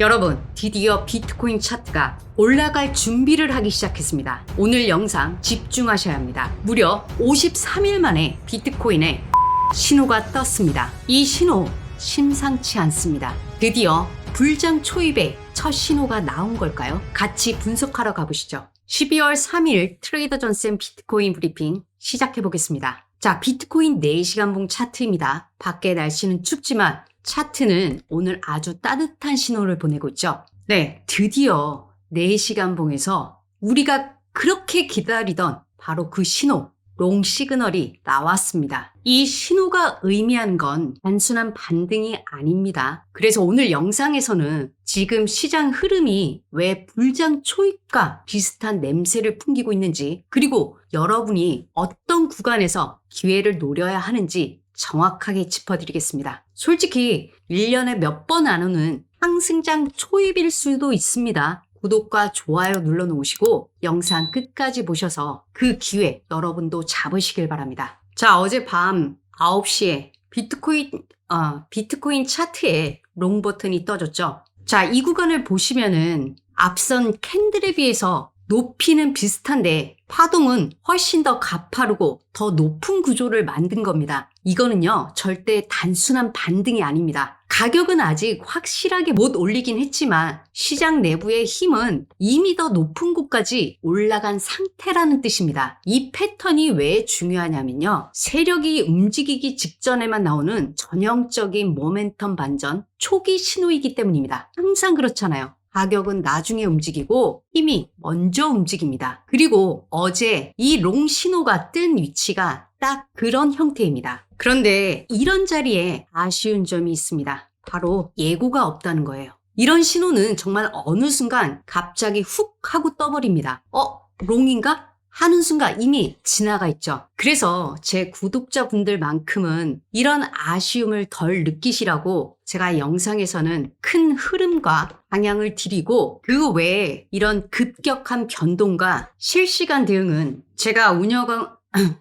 여러분, 드디어 비트코인 차트가 올라갈 준비를 하기 시작했습니다. 오늘 영상 집중하셔야 합니다. 무려 53일 만에 비트코인에 신호가 떴습니다. 이 신호 심상치 않습니다. 드디어 불장 초입에 첫 신호가 나온 걸까요? 같이 분석하러 가보시죠. 12월 3일 트레이더 전쌤 비트코인 브리핑 시작해 보겠습니다. 자, 비트코인 4시간 봉 차트입니다. 밖에 날씨는 춥지만 차트는 오늘 아주 따뜻한 신호를 보내고 있죠. 네, 드디어 4시간 봉에서 우리가 그렇게 기다리던 바로 그 신호, 롱 시그널이 나왔습니다. 이 신호가 의미하는 건 단순한 반등이 아닙니다. 그래서 오늘 영상에서는 지금 시장 흐름이 왜 불장 초입과 비슷한 냄새를 풍기고 있는지, 그리고 여러분이 어떤 구간에서 기회를 노려야 하는지 정확하게 짚어드리겠습니다. 솔직히 1년에 몇 번 안 오는 상승장 초입일 수도 있습니다. 구독과 좋아요 눌러놓으시고 영상 끝까지 보셔서 그 기회 여러분도 잡으시길 바랍니다. 자, 어제 밤 9시에 비트코인, 어, 비트코인 차트에 롱 버튼이 떠졌죠. 자, 이 구간을 보시면은 앞선 캔들에 비해서 높이는 비슷한데 파동은 훨씬 더 가파르고 더 높은 구조를 만든 겁니다. 이거는요, 절대 단순한 반등이 아닙니다. 가격은 아직 확실하게 못 올리긴 했지만 시장 내부의 힘은 이미 더 높은 곳까지 올라간 상태라는 뜻입니다. 이 패턴이 왜 중요하냐면요. 세력이 움직이기 직전에만 나오는 전형적인 모멘텀 반전 초기 신호이기 때문입니다. 항상 그렇잖아요. 가격은 나중에 움직이고 힘이 먼저 움직입니다. 그리고 어제 이 롱 신호가 뜬 위치가 딱 그런 형태입니다. 그런데 이런 자리에 아쉬운 점이 있습니다. 바로 예고가 없다는 거예요. 이런 신호는 정말 어느 순간 갑자기 훅 하고 떠버립니다. 어? 롱인가? 하는 순간 이미 지나가 있죠. 그래서 제 구독자분들만큼은 이런 아쉬움을 덜 느끼시라고 제가 영상에서는 큰 흐름과 방향을 드리고 그 외에 이런 급격한 변동과 실시간 대응은 제가 운영,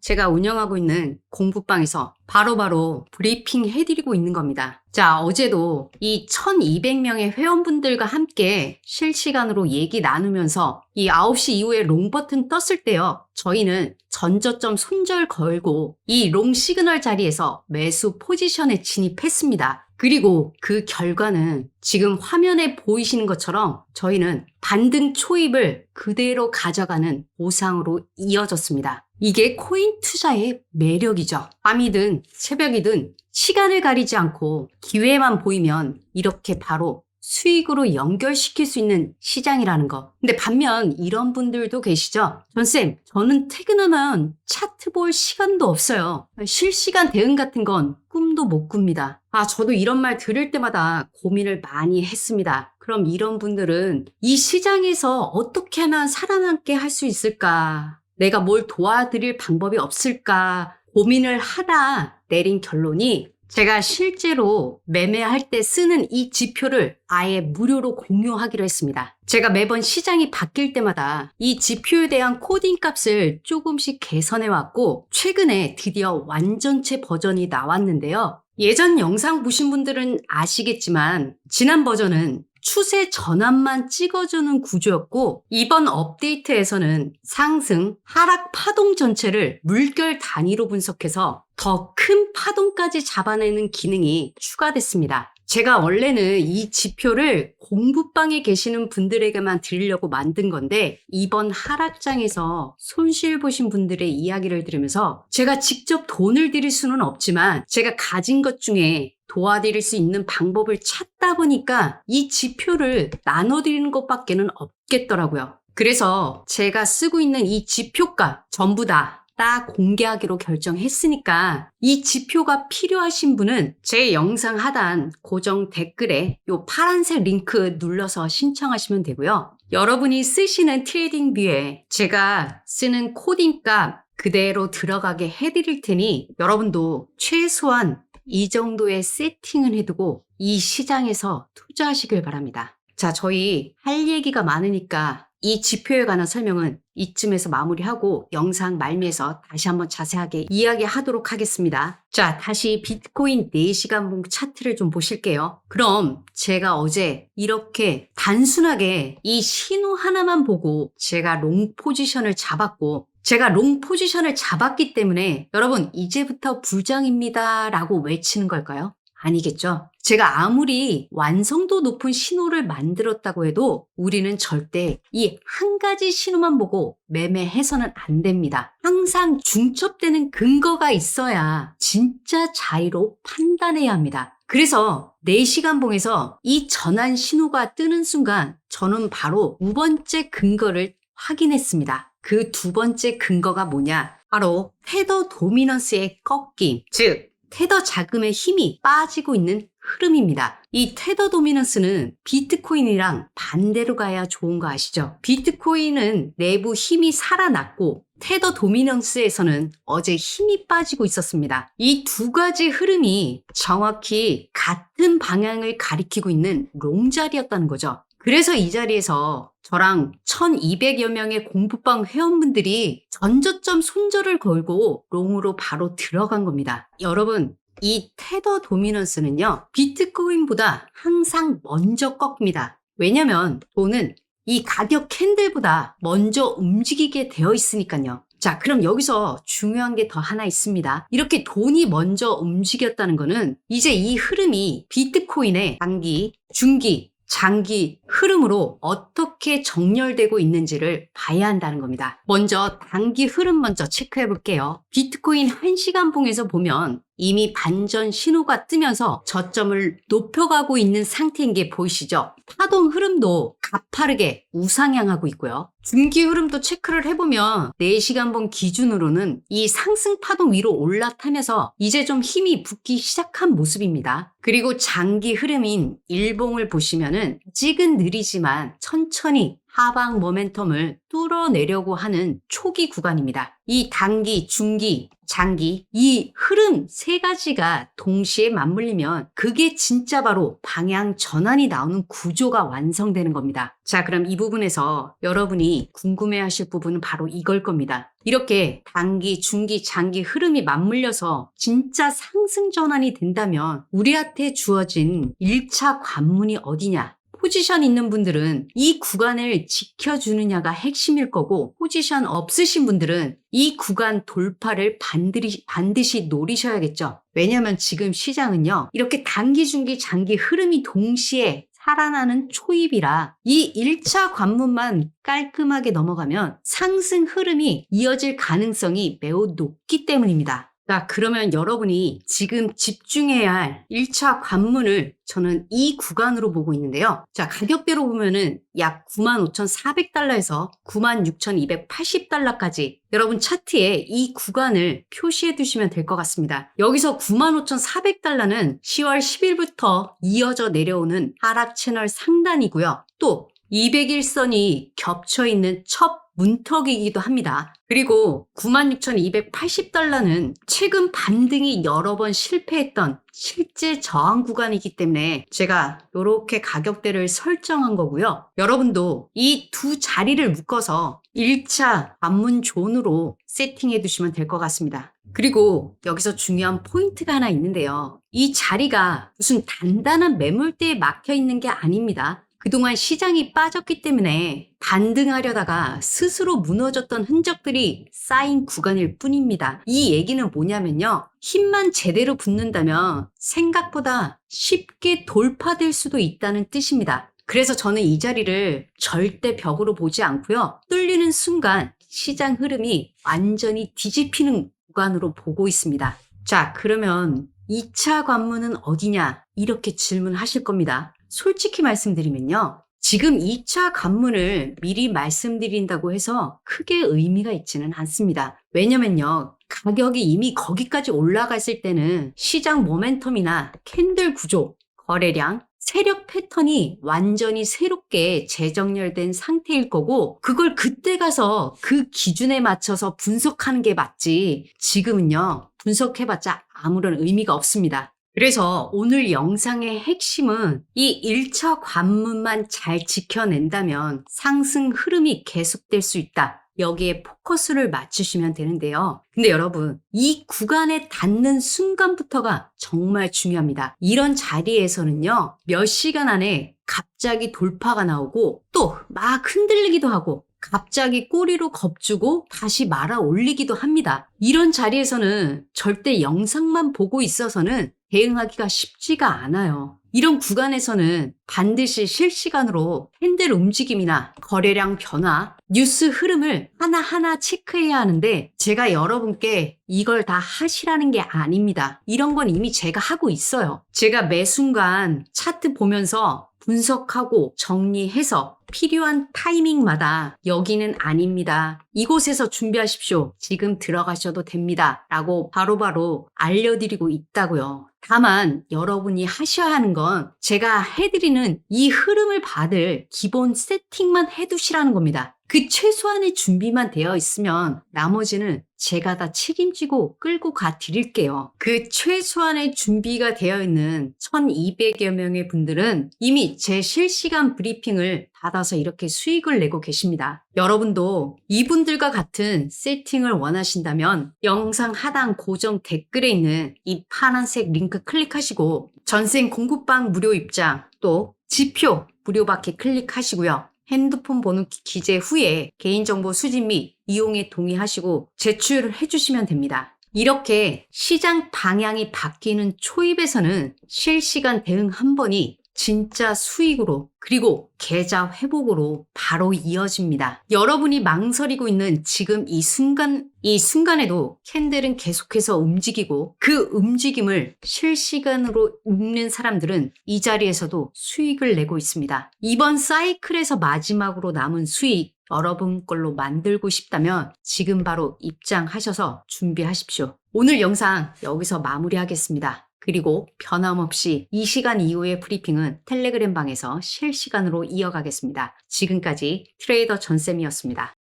제가 운영하고 있는 공부방에서 바로 바로 브리핑 해드리고 있는 겁니다. 자, 어제도 이 1200명의 회원분들과 함께 실시간으로 얘기 나누면서 이 9시 이후에 롱 버튼 떴을 때요. 저희는 전저점 손절 걸고 이 롱 시그널 자리에서 매수 포지션에 진입했습니다. 그리고 그 결과는 지금 화면에 보이시는 것처럼 저희는 반등 초입을 그대로 가져가는 보상으로 이어졌습니다. 이게 코인 투자의 매력이죠. 밤이든 새벽이든 시간을 가리지 않고 기회만 보이면 이렇게 바로 수익으로 연결시킬 수 있는 시장이라는 거. 근데 반면 이런 분들도 계시죠? 전쌤, 저는 퇴근하면 차트 볼 시간도 없어요. 실시간 대응 같은 건 꿈도 못 꿉니다. 아, 저도 이런 말 들을 때마다 고민을 많이 했습니다. 그럼 이런 분들은 이 시장에서 어떻게 하면 살아남게 할 수 있을까? 내가 뭘 도와드릴 방법이 없을까? 고민을 하다 내린 결론이 제가 실제로 매매할 때 쓰는 이 지표를 아예 무료로 공유하기로 했습니다. 제가 매번 시장이 바뀔 때마다 이 지표에 대한 코딩 값을 조금씩 개선해 왔고 최근에 드디어 완전체 버전이 나왔는데요. 예전 영상 보신 분들은 아시겠지만 지난 버전은 추세 전환만 찍어주는 구조였고 이번 업데이트에서는 상승, 하락 파동 전체를 물결 단위로 분석해서 더 큰 파동까지 잡아내는 기능이 추가됐습니다. 제가 원래는 이 지표를 공부방에 계시는 분들에게만 드리려고 만든 건데 이번 하락장에서 손실 보신 분들의 이야기를 들으면서 제가 직접 돈을 드릴 수는 없지만 제가 가진 것 중에 도와드릴 수 있는 방법을 찾다 보니까 이 지표를 나눠드리는 것밖에는 없겠더라고요. 그래서 제가 쓰고 있는 이 지표가 전부 다 다 공개하기로 결정했으니까 이 지표가 필요하신 분은 제 영상 하단 고정 댓글에 이 파란색 링크 눌러서 신청하시면 되고요. 여러분이 쓰시는 트레이딩 뷰에 제가 쓰는 코딩 값 그대로 들어가게 해드릴 테니 여러분도 최소한 이 정도의 세팅을 해두고 이 시장에서 투자하시길 바랍니다. 자, 저희 할 얘기가 많으니까 이 지표에 관한 설명은 이쯤에서 마무리하고 영상 말미에서 다시 한번 자세하게 이야기하도록 하겠습니다. 자, 다시 비트코인 4시간 봉 차트를 좀 보실게요. 그럼 제가 어제 이렇게 단순하게 이 신호 하나만 보고 제가 롱 포지션을 잡았고 제가 롱 포지션을 잡았기 때문에 여러분 이제부터 부장입니다 라고 외치는 걸까요? 아니겠죠. 제가 아무리 완성도 높은 신호를 만들었다고 해도 우리는 절대 이 한 가지 신호만 보고 매매해서는 안 됩니다. 항상 중첩되는 근거가 있어야 진짜 자유로 판단해야 합니다. 그래서 4시간 봉에서 이 전환 신호가 뜨는 순간 저는 바로 두 번째 근거를 확인했습니다. 그 두 번째 근거가 뭐냐? 바로 테더 도미넌스의 꺾임, 즉 테더 자금의 힘이 빠지고 있는 흐름입니다. 이 테더 도미넌스는 비트코인이랑 반대로 가야 좋은 거 아시죠? 비트코인은 내부 힘이 살아났고 테더 도미넌스에서는 어제 힘이 빠지고 있었습니다. 이 두 가지 흐름이 정확히 같은 방향을 가리키고 있는 롱자리였다는 거죠. 그래서 이 자리에서 저랑 1200여 명의 공부방 회원분들이 전저점 손절을 걸고 롱으로 바로 들어간 겁니다. 여러분, 이 테더 도미넌스는요, 비트코인보다 항상 먼저 꺾입니다. 왜냐면 돈은 이 가격 캔들보다 먼저 움직이게 되어 있으니까요. 자, 그럼 여기서 중요한 게 더 하나 있습니다. 이렇게 돈이 먼저 움직였다는 거는 이제 이 흐름이 비트코인의 단기, 중기, 장기 흐름으로 어떻게 정렬되고 있는지를 봐야 한다는 겁니다. 먼저 단기 흐름 먼저 체크해 볼게요. 비트코인 1시간 봉에서 보면 이미 반전 신호가 뜨면서 저점을 높여가고 있는 상태인 게 보이시죠? 파동 흐름도 가파르게 우상향하고 있고요. 중기 흐름도 체크를 해보면 4시간 봉 기준으로는 이 상승 파동 위로 올라타면서 이제 좀 힘이 붙기 시작한 모습입니다. 그리고 장기 흐름인 일봉을 보시면은 아직은 느리지만 천천히 하방 모멘텀을 뚫어내려고 하는 초기 구간입니다. 이 단기, 중기, 장기, 이 흐름 세 가지가 동시에 맞물리면 그게 진짜 바로 방향 전환이 나오는 구조가 완성되는 겁니다. 자, 그럼 이 부분에서 여러분이 궁금해 하실 부분은 바로 이걸 겁니다. 이렇게 단기, 중기, 장기 흐름이 맞물려서 진짜 상승 전환이 된다면 우리한테 주어진 1차 관문이 어디냐? 포지션 있는 분들은 이 구간을 지켜주느냐가 핵심일 거고 포지션 없으신 분들은 이 구간 돌파를 반드시, 반드시 노리셔야겠죠. 왜냐하면 지금 시장은요. 이렇게 단기, 중기, 장기 흐름이 동시에 살아나는 초입이라 이 1차 관문만 깔끔하게 넘어가면 상승 흐름이 이어질 가능성이 매우 높기 때문입니다. 자, 그러면 여러분이 지금 집중해야 할 1차 관문을 저는 이 구간으로 보고 있는데요. 자, 가격대로 보면은 약 95,400달러에서 96,280달러까지 여러분 차트에 이 구간을 표시해 두시면 될 것 같습니다. 여기서 95,400달러는 10월 10일부터 이어져 내려오는 하락 채널 상단이고요. 또 201선이 겹쳐 있는 첫 문턱이기도 합니다. 그리고 96,280달러는 최근 반등이 여러 번 실패했던 실제 저항 구간이기 때문에 제가 이렇게 가격대를 설정한 거고요. 여러분도 이 두 자리를 묶어서 1차 관문 존으로 세팅해 두시면 될 것 같습니다. 그리고 여기서 중요한 포인트가 하나 있는데요. 이 자리가 무슨 단단한 매물대에 막혀 있는 게 아닙니다. 그동안 시장이 빠졌기 때문에 반등하려다가 스스로 무너졌던 흔적들이 쌓인 구간일 뿐입니다. 이 얘기는 뭐냐면요. 힘만 제대로 붙는다면 생각보다 쉽게 돌파될 수도 있다는 뜻입니다. 그래서 저는 이 자리를 절대 벽으로 보지 않고요. 뚫리는 순간 시장 흐름이 완전히 뒤집히는 구간으로 보고 있습니다. 자, 그러면 2차 관문은 어디냐? 이렇게 질문하실 겁니다. 솔직히 말씀드리면요. 지금 2차 관문을 미리 말씀드린다고 해서 크게 의미가 있지는 않습니다. 왜냐면요. 가격이 이미 거기까지 올라갔을 때는 시장 모멘텀이나 캔들 구조, 거래량, 세력 패턴이 완전히 새롭게 재정렬된 상태일 거고, 그걸 그때 가서 그 기준에 맞춰서 분석하는 게 맞지, 지금은요, 분석해봤자 아무런 의미가 없습니다. 그래서 오늘 영상의 핵심은 이 1차 관문만 잘 지켜낸다면 상승 흐름이 계속될 수 있다. 여기에 포커스를 맞추시면 되는데요. 근데 여러분, 이 구간에 닿는 순간부터가 정말 중요합니다. 이런 자리에서는요, 몇 시간 안에 갑자기 돌파가 나오고 또 막 흔들리기도 하고 갑자기 꼬리로 겁주고 다시 말아 올리기도 합니다. 이런 자리에서는 절대 영상만 보고 있어서는 대응하기가 쉽지가 않아요. 이런 구간에서는 반드시 실시간으로 핸들 움직임이나 거래량 변화, 뉴스 흐름을 하나하나 체크해야 하는데 제가 여러분께 이걸 다 하시라는 게 아닙니다. 이런 건 이미 제가 하고 있어요. 제가 매 순간 차트 보면서 분석하고 정리해서 필요한 타이밍마다 여기는 아닙니다. 이곳에서 준비하십시오. 지금 들어가셔도 됩니다. 라고 바로 바로 알려드리고 있다고요. 다만 여러분이 하셔야 하는 건 제가 해드리는 이 흐름을 받을 기본 세팅만 해두시라는 겁니다. 그 최소한의 준비만 되어 있으면 나머지는 제가 다 책임지고 끌고 가 드릴게요. 그 최소한의 준비가 되어 있는 1200여 명의 분들은 이미 제 실시간 브리핑을 받아서 이렇게 수익을 내고 계십니다. 여러분도 이분들과 같은 세팅을 원하신다면 영상 하단 고정 댓글에 있는 이 파란색 링크 클릭하시고 전생 공급방 무료 입장 또 지표 무료 받기 클릭하시고요. 핸드폰 번호 기- 기재 후에 개인정보 수집 및 이용에 동의하시고 제출을 해주시면 됩니다. 이렇게 시장 방향이 바뀌는 초입에서는 실시간 대응 한 번이 진짜 수익으로 그리고 계좌 회복으로 바로 이어집니다. 여러분이 망설이고 있는 지금 이 순간, 이 순간에도 캔들은 계속해서 움직이고 그 움직임을 실시간으로 읽는 사람들은 이 자리에서도 수익을 내고 있습니다. 이번 사이클에서 마지막으로 남은 수익 여러분 걸로 만들고 싶다면 지금 바로 입장하셔서 준비하십시오. 오늘 영상 여기서 마무리하겠습니다. 그리고 변함없이 이 시간 이후의 브리핑은 텔레그램 방에서 실시간으로 이어가겠습니다. 지금까지 트레이더 전쌤이었습니다.